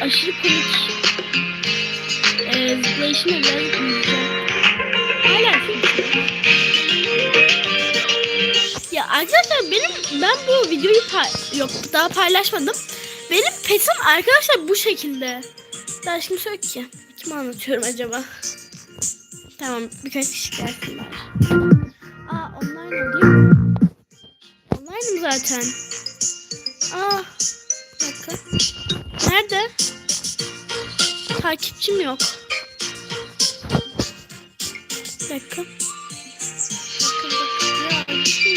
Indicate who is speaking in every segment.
Speaker 1: aşırı komik. Ee, zıplayışına biraz güleceğim. Hala çok güzel. Ya arkadaşlar benim ben bu videoyu yok daha paylaşmadım. Benim petim arkadaşlar bu şekilde. Daha şimdi yok ki. Kime anlatıyorum acaba? Tamam birkaç kişi gelsin bari. Aa online oluyor. Online'ım zaten. Aa bir dakika. Takipçim yok. Bir dakika. Ya.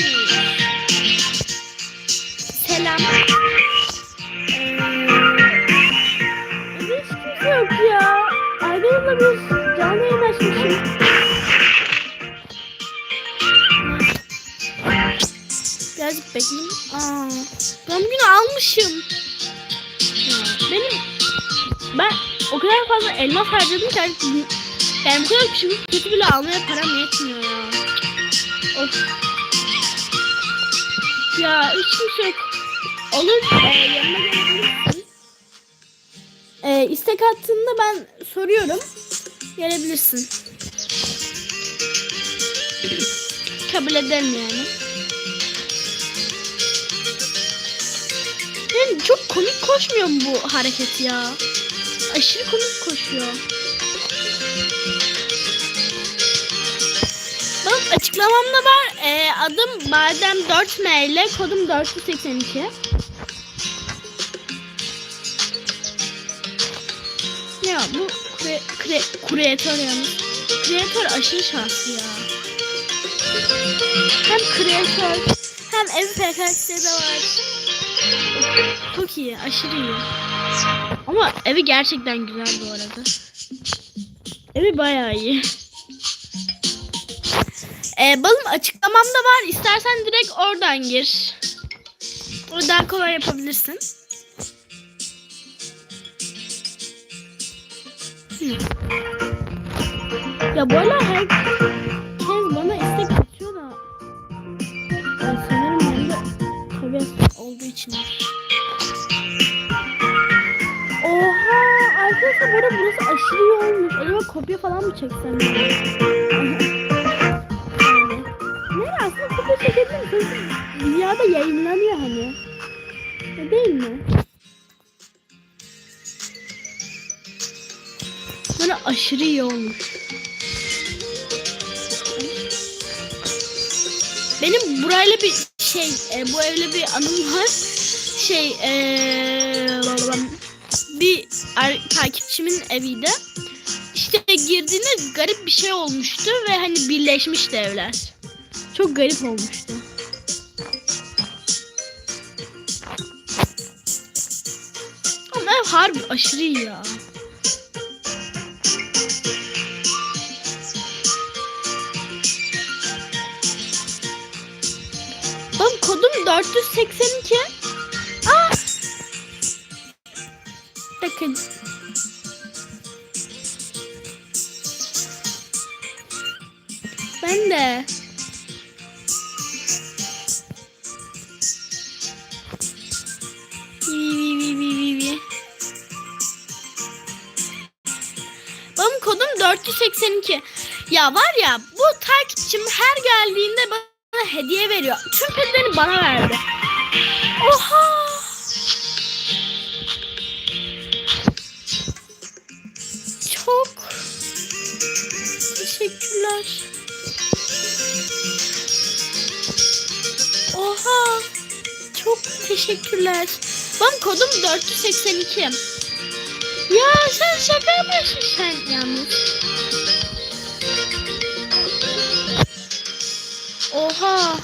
Speaker 1: Selam. Ee, hiç kimse yok ya. Aydın'la bir bekleyeyim. Aa, ben bugün almışım. Benim ben o kadar fazla elma harcadım ki artık yani bu kadar küçük kötü bile almaya param yetmiyor ya. Of. Ya hiç kimse yok. Olur e, yanıma gelebilirsin. E, istek attığında ben soruyorum. Gelebilirsin. Kabul ederim yani. Yani çok komik koşmuyor mu bu hareket ya? Aşırı komik koşuyor. Bak açıklamamda var. Ee, adım Badem 4M ile kodum 482. Ya bu kre, kre, kreatör yalnız. Kreatör aşırı şanslı ya. Hem kreatör hem ev PKX'de de var. Çok iyi, aşırı iyi. Evi gerçekten güzel bu arada. Evi bayağı iyi. Ee, balım açıklamamda var. İstersen direkt oradan gir. Oradan kolay yapabilirsin. Hı. Ya bu arada herkes bana istek atıyor da Ay, sanırım bende tabi olduğu için. Arkadaşlar bu arada burası aşırı olmuş. Acaba kopya falan mı çeksem? Ne aslında kopya çekebilirim. Dünyada yayınlanıyor hani. Ne değil mi? Böyle aşırı olmuş. Benim burayla bir şey, e, bu evle bir anım var. Şey, e, ar- takipçimin eviydi. İşte girdiğinde garip bir şey olmuştu ve hani birleşmişti evler. Çok garip olmuştu. Ama ev harbi aşırı iyi ya. Benim kodum 482. Dakika. Ben de. Benim kodum 482. Ya var ya bu takipçim her geldiğinde bana hediye veriyor. Tüm petlerini bana verdi. Oha! Çok teşekkürler. Oha! Çok teşekkürler. Benim kodum 482. Ya sen şaka yapıyorsun sen yalnız. Oha.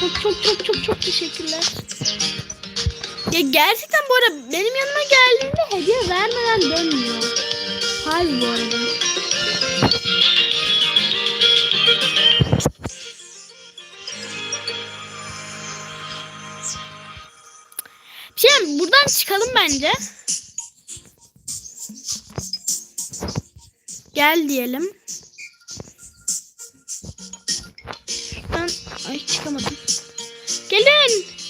Speaker 1: Çok çok çok çok çok teşekkürler. Ya gerçekten bu arada benim yanıma geldiğinde hediye vermeden dönmüyor. Harbi bu arada. Şey buradan çıkalım bence. Gel diyelim. Ben ay çıkamadım. Gelin.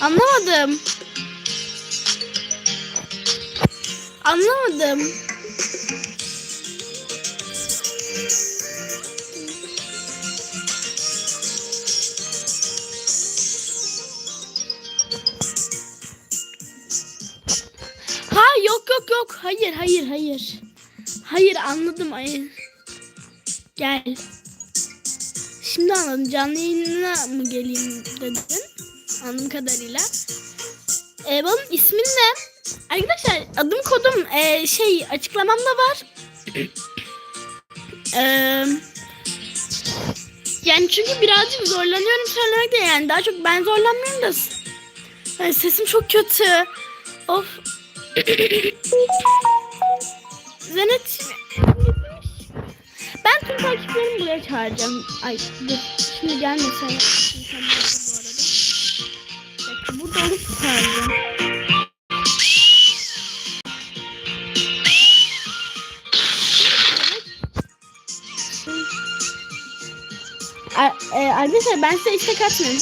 Speaker 1: Anlamadım. Anlamadım. Ha yok yok yok. Hayır hayır hayır. Hayır anladım hayır. Gel. Şimdi anladım. Canlı yayınına mı geleyim dedin? Anladığım kadarıyla. Ee, bunun ismin ne? Arkadaşlar adım kodum ee, şey açıklamamda var. Ee, yani çünkü birazcık zorlanıyorum söylemekte yani daha çok ben zorlanmıyorum da yani sesim çok kötü. Of. Zeynep ben tüm takipçilerimi buraya çağıracağım. Ay dur. Şimdi gelme Çağıracağım. Ar- e, arkadaşlar ben size istek atmıyorum.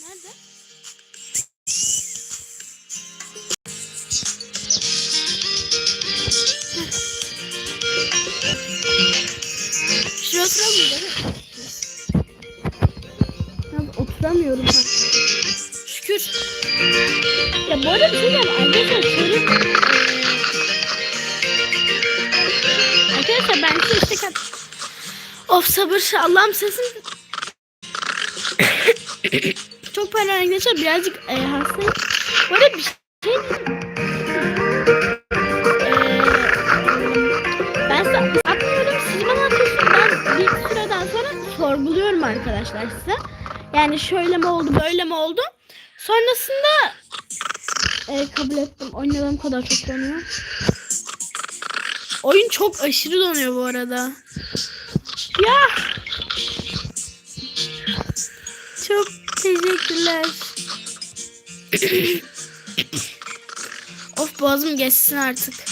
Speaker 1: Nerede? Şuraya oturalım mı? Oturamıyorum. Ha. Ya bu arada bir şey diyeceğim. Arkadaşlar şöyle... Arkadaşlar ben size istek at... Of sabır. Allah'ım sesim... Çok pardon arkadaşlar. Birazcık e, hastayım. Bu arada bir şey diyeyim. Sonra sorguluyorum arkadaşlar size. Yani şöyle mi oldu, böyle mi oldu? Sonrasında e, kabul ettim. Oynadığım kadar çok donuyor. Oyun çok aşırı donuyor bu arada. Ya. Çok teşekkürler. of boğazım geçsin artık.